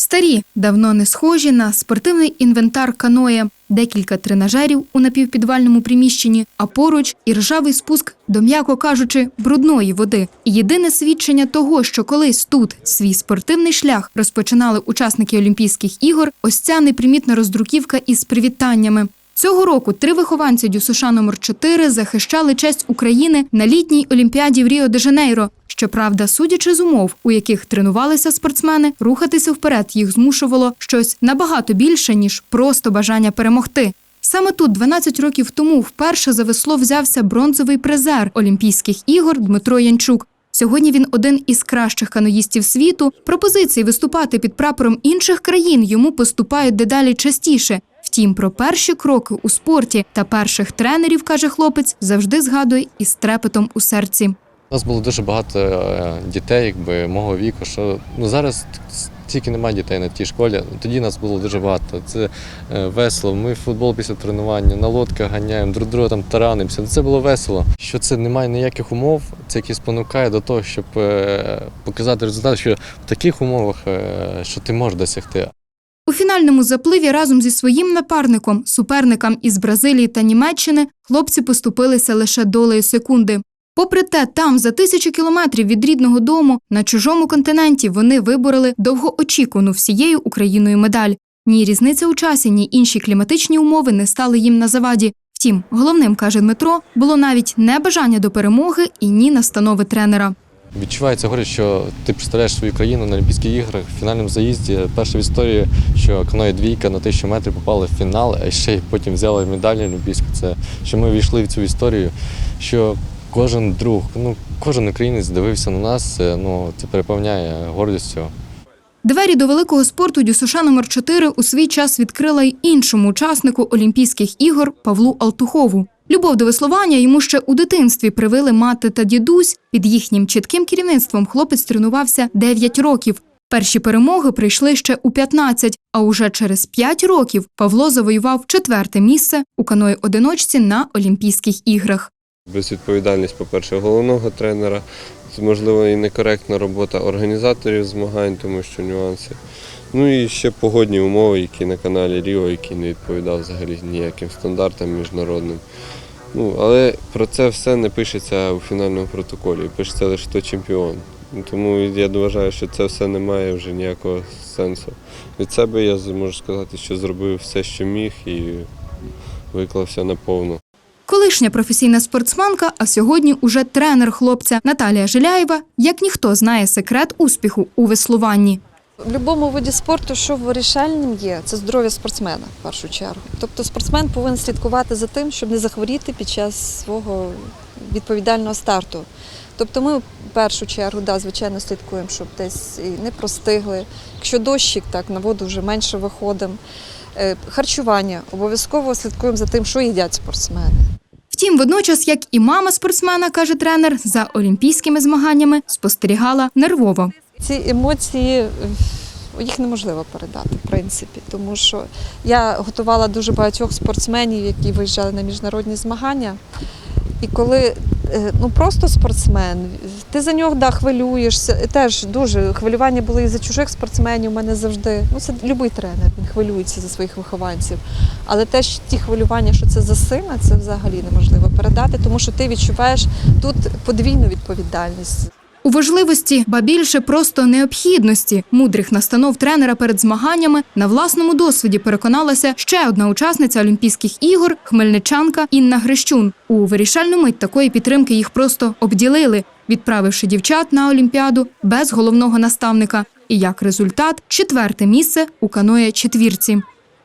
Старі, давно не схожі на спортивний інвентар каноє, декілька тренажерів у напівпідвальному приміщенні, а поруч і ржавий спуск до, м'яко кажучи, брудної води. І єдине свідчення того, що колись тут свій спортивний шлях розпочинали учасники Олімпійських ігор, ось ця непримітна роздруківка із привітаннями. Цього року три вихованці ДЮСШ номер 4 захищали честь України на літній олімпіаді в Ріо де Жанейро. Щоправда, судячи з умов, у яких тренувалися спортсмени, рухатися вперед їх змушувало щось набагато більше ніж просто бажання перемогти. Саме тут, 12 років тому, вперше за весло взявся бронзовий призер Олімпійських ігор Дмитро Янчук. Сьогодні він один із кращих каноїстів світу. Пропозиції виступати під прапором інших країн йому поступають дедалі частіше. Втім, про перші кроки у спорті та перших тренерів, каже хлопець, завжди згадує із трепетом у серці. У нас було дуже багато е, дітей, якби мого віку. Що ну зараз тільки немає дітей на тій школі. Тоді нас було дуже багато. Це е, весело. Ми футбол після тренування на лодках ганяємо, друг друга там таранимося. Це було весело. Що це немає ніяких умов, це якесь спонукає до того, щоб е, показати результат, що в таких умовах, е, що ти можеш досягти. У фінальному запливі разом зі своїм напарником, суперникам із Бразилії та Німеччини, хлопці поступилися лише долею секунди. Попри те, там, за тисячі кілометрів від рідного дому, на чужому континенті вони вибороли довгоочікувану всією Україною медаль. Ні різниця у часі, ні інші кліматичні умови не стали їм на заваді. Втім, головним, каже Дмитро, було навіть не бажання до перемоги і ні настанови тренера. Відчувається горе, що ти представляєш свою країну на Олімпійських іграх в фінальному заїзді. Перша в історії, що каноє двійка на тисячу метрів попали в фінал, а ще й потім взяли медалі Олімпійську. Це що ми війшли в цю історію. Що кожен друг, ну кожен українець дивився на нас. Це, ну це переповняє гордістю. Двері до великого спорту ДЮСШ номер 4 у свій час відкрила й іншому учаснику Олімпійських ігор Павлу Алтухову. Любов до веслування йому ще у дитинстві привили мати та дідусь. Під їхнім чітким керівництвом хлопець тренувався 9 років. Перші перемоги прийшли ще у 15, а уже через 5 років Павло завоював четверте місце у каної одиночці на Олімпійських іграх. Безвідповідальність, по-перше, головного тренера, можливо, і некоректна робота організаторів змагань, тому що нюанси. Ну і ще погодні умови, які на каналі Ріо, які не відповідав взагалі ніяким стандартам міжнародним. Ну, але про це все не пишеться у фінальному протоколі, пишеться лише хто чемпіон. Тому я вважаю, що це все не має вже ніякого сенсу. Від себе я можу сказати, що зробив все, що міг, і виклався наповну. Колишня професійна спортсменка, а сьогодні уже тренер хлопця Наталія Жиляєва, як ніхто знає секрет успіху у веслуванні. В будь-якому виді спорту, що вирішальним є, це здоров'я спортсмена в першу чергу. Тобто спортсмен повинен слідкувати за тим, щоб не захворіти під час свого відповідального старту. Тобто ми в першу чергу, да, звичайно, слідкуємо, щоб десь не простигли. Якщо дощик, так на воду вже менше виходимо. Е, Харчування обов'язково слідкуємо за тим, що їдять спортсмени. Втім, водночас, як і мама спортсмена, каже тренер, за олімпійськими змаганнями спостерігала нервово. Ці емоції е, їх неможливо передати, в принципі, тому що я готувала дуже багатьох спортсменів, які виїжджали на міжнародні змагання. І коли ну просто спортсмен, ти за нього да, хвилюєшся. Теж дуже хвилювання були і за чужих спортсменів. У мене завжди. Ну це будь-який тренер, він хвилюється за своїх вихованців. Але теж ті хвилювання, що це за сина, це взагалі неможливо передати, тому що ти відчуваєш тут подвійну відповідальність. У важливості, ба більше просто необхідності мудрих настанов тренера перед змаганнями на власному досвіді переконалася ще одна учасниця Олімпійських ігор хмельничанка Інна Грищун. У вирішальну мить такої підтримки їх просто обділили, відправивши дівчат на олімпіаду без головного наставника. І як результат четверте місце у каноє четвірці.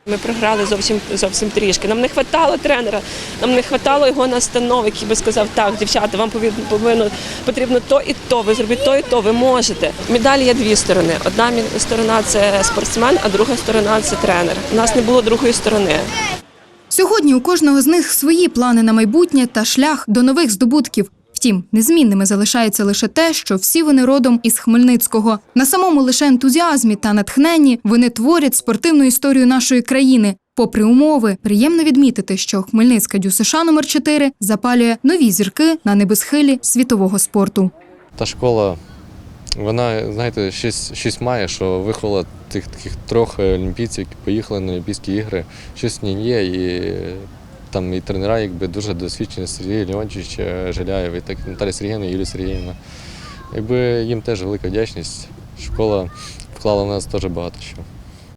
Ми програли зовсім зовсім трішки. Нам не вистачало тренера, нам не вистачало його настанов, який би сказав, так, дівчата, вам повинно, потрібно то і то, ви зробіть то і то, ви можете. Медалі є дві сторони. Одна сторона це спортсмен, а друга сторона це тренер. У нас не було другої сторони. Сьогодні у кожного з них свої плани на майбутнє та шлях до нових здобутків. Втім, незмінними залишається лише те, що всі вони родом із Хмельницького. На самому лише ентузіазмі та натхненні вони творять спортивну історію нашої країни. Попри умови, приємно відмітити, що Хмельницька ДЮСШ номер 4 запалює нові зірки на небосхилі світового спорту. Та школа вона, знаєте, щось, щось має, що виховала тих таких трьох олімпійців, які поїхали на Олімпійські ігри. Щось в ній є. І там і тренера якби дуже досвідчені Сергій Леонтьович е, Жиляєв, і так Наталя Сергіївна, Юлія Сергіївна. Якби їм теж велика вдячність. Школа вклала в нас теж багато що.